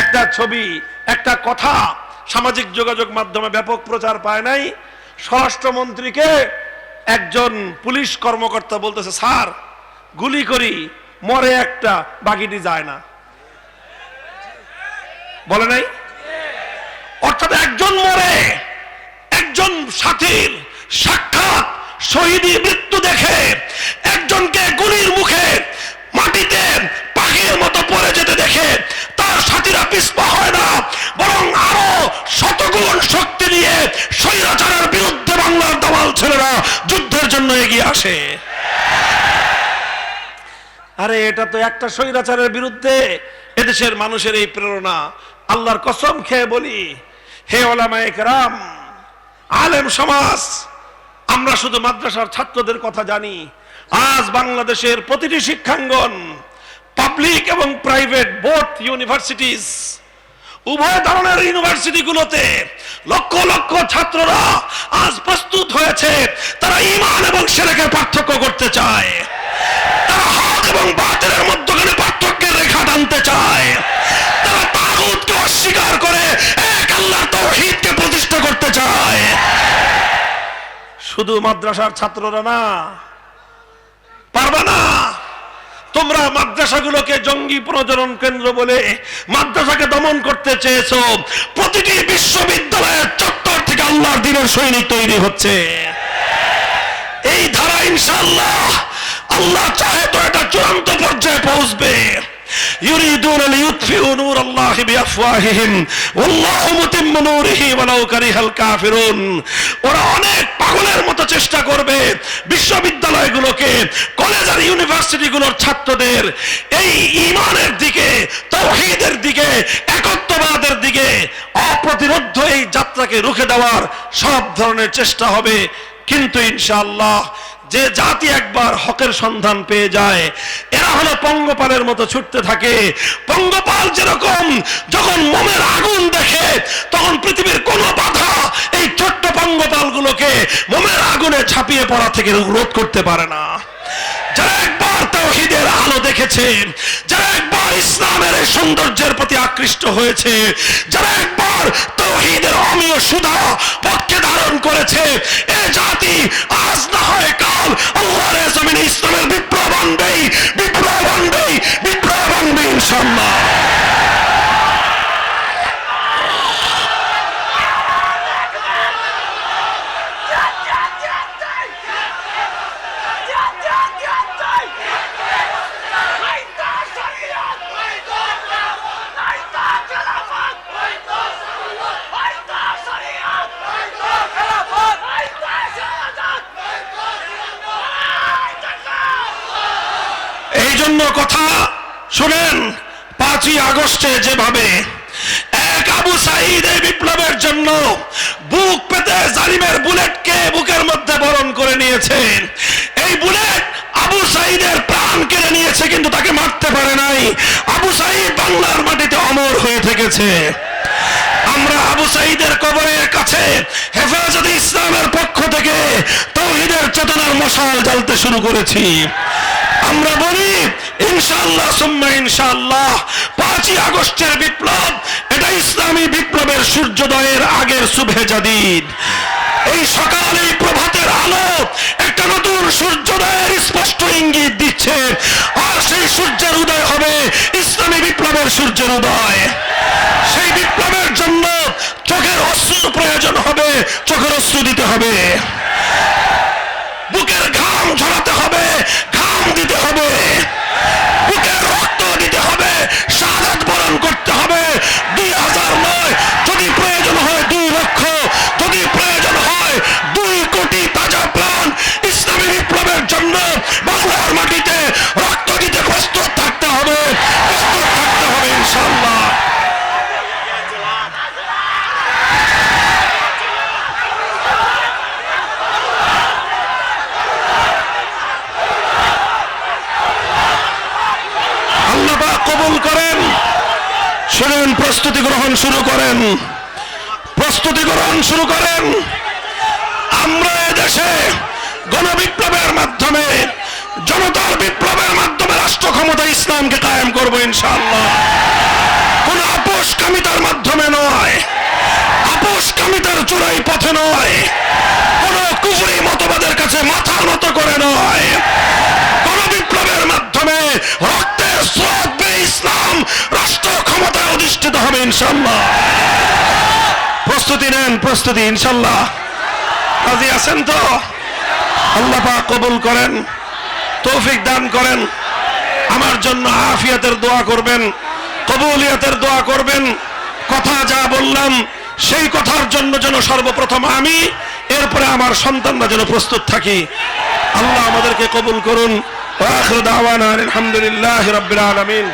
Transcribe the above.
একটা ছবি, একটা কথা সামাজিক যোগাযোগ মাধ্যমে ব্যাপক প্রচার পায় নাই। স্বরাষ্ট্রমন্ত্রীকে একজন পুলিশ কর্মকর্তা বলতেছে, স্যার, গুলি করি, মরে একটা বাকিটি যায় না। বলে নাই? অর্থাৎ একজন মরে, একজন সাথীর সাক্ষাৎ শহীদি মৃত্যু দেখে একজনকে গুলির মুখে পিছপা হয় না, বরং আরও শতগুণ শক্তি নিয়ে স্বৈরাচারের বিরুদ্ধে বাংলার দামাল ছেলেরা যুদ্ধের জন্য এগিয়ে আসে। আরে, এটা তো একটা স্বৈরাচারের বিরুদ্ধে এদেশের মানুষের এই প্রেরণা। আল্লাহর কসম খেয়ে বলি, হে ওলামায়ে কেরাম, আলেম সমাজ, আমরা শুধু মাদ্রাসার ছাত্রদের কথা জানি, আজ বাংলাদেশের প্রতিটি শিক্ষাঙ্গন পাবলিক এবং প্রাইভেট বোথ ইউনিভার্সিটিস উভয় ধরনের ইউনিভার্সিটিগুলোতে লক্ষ লক্ষ ছাত্ররা আজ প্রস্তুত হয়েছে। তারা ইমান এবং সেরেকের পার্থক্য করতে চায়। তারা হক এবং বাতিলের মধ্যখানে পার্থক্যের রেখা টানতে চায়। তারা তাগুতকে অস্বীকার করে এক আল্লাহ তৌহিদকে প্রতিষ্ঠা করতে চায়। শুধু মাদ্রাসার ছাত্ররা না, পারবে না। মাদ্রাসাগুলোকে জঙ্গি প্রজনন কেন্দ্র বলে মাদ্রাসাকে দমন করতে চেয়েছো প্রতিটি বিশ্ববিদ্যালয়ের চত্বর থেকে আল্লাহর দিনের সৈনিক তৈরি হচ্ছে এই ধারা ইনশাআল্লাহ আল্লাহ চাহে তো এটা চূড়ান্ত পর্যায়ে পৌঁছবে يريدون ليطفئوا نور الله بأفواههم والله متم نوره ولو كره الكافرون ওরা অনেক পাগলের মতো চেষ্টা করবে বিশ্ববিদ্যালয়গুলোকে কলেজ আর ইউনিভার্সিটিগুলোর ছাত্রদের এই ইমানের দিকে, তৌহিদের দিকে, একত্ববাদের দিকে অপ্রতিরোধ এই যাত্রাকে রুখে দেওয়ার সব ধরনের চেষ্টা হবে। কিন্তু ইনশাআল্লাহ যে জাতি একবার হকের সন্ধান পেয়ে যায়, এরা হলো পঙ্গপালের মতো ছুটতে থাকে। পঙ্গপাল যেরকম যখন মোমের আগুন দেখে, তখন পৃথিবীর কোনো বাধা ছোট্ট পঙ্গপালগুলোকে মোমের আগুনে ছাপিয়ে পড়া থেকে রোধ করতে পারে না। আলো দেখেছে, যারা একবার ইসলামের সৌন্দর্যের প্রতি আকৃষ্ট হয়েছে, যারা একবার অমীয় সুধা পক্ষে ধারণ করেছে, এ জাতি আজ না হয় কাল ইসলামের বিপ্লব আনবেই বিপ্লব আনবেই। জন্য কথা। শুনেন, পাঁচই আগস্টে যেভাবে এক আবু সাইদ এই বিপ্লবের জন্য বুক পেতে জালিমের বুলেটকে বুকের মধ্যে বরণ করে নিয়েছেন এই বুলেট আবু সাইদের প্রাণ কেড়ে নিয়েছে, কিন্তু তাকে মারতে পারে নাই। আবু সাইদ বাংলার মাটিতে অমর হয়ে থেকেছে। আমরা আবু সাইদের কবরের কাছে হেফাজত ইসলামের পক্ষ থেকে তৌহিদের চেতনার মশাল জ্বালতে শুরু করেছি। আমরা বলি, ইনশাআল্লাহ, সুম্মা ইনশাআল্লাহ, পাঁচই আগস্টের বিপ্লব, এটা ইসলামী বিপ্লবের সূর্যোদয়ের আগের শুভে জাদিদ। এই সকাল, এই প্রভাতের আলো একটা নতুন সূর্যোদয়ের স্পষ্ট ইঙ্গিত দিচ্ছে। আর সেই সূর্যের উদয় হবে ইসলামী বিপ্লবের সূর্যের উদয়। সেই বিপ্লবের জন্য চোখের অশ্রু প্রয়োজন হবে, চোখের অশ্রু দিতে হবে। বুকের শুনুন, প্রস্তুতি গ্রহণ শুরু করেন। প্রস্তুতি গ্রহণ শুরু করেন। আমরা দেশে গণবিপ্লবের মাধ্যমে, জনতার বিপ্লবের মাধ্যমে রাষ্ট্র ক্ষমতা ইসলামকে কায়েম করব ইনশাআল্লাহ। কোন আপোষকামিতার মাধ্যমে নয়। আপোষকামিতার চূড়াই পথে নয়। কোন কুফরি মতবাদের কাছে মাথা নত করে নয়। ক্ষমতায় হবে ইনশাল্লাহ প্রস্তুতি নেন, প্রস্তুতি ইনশাল্লাহ রাজি আছেন তো? আল্লাহ পাক কবুল করেন, তৌফিক দান করেন। আমার জন্য আফিয়াতের দোয়া করবেন, কবুলিয়াতের দোয়া করবেন। কথা যা বললাম, সেই কথার জন্য যেন সর্বপ্রথম আমি, এরপরে আমার সন্তানরা যেন প্রস্তুত থাকি। আল্লাহ আমাদেরকে কবুল করুন। আলহামদুলিল্লাহি রাব্বিল আলামিন।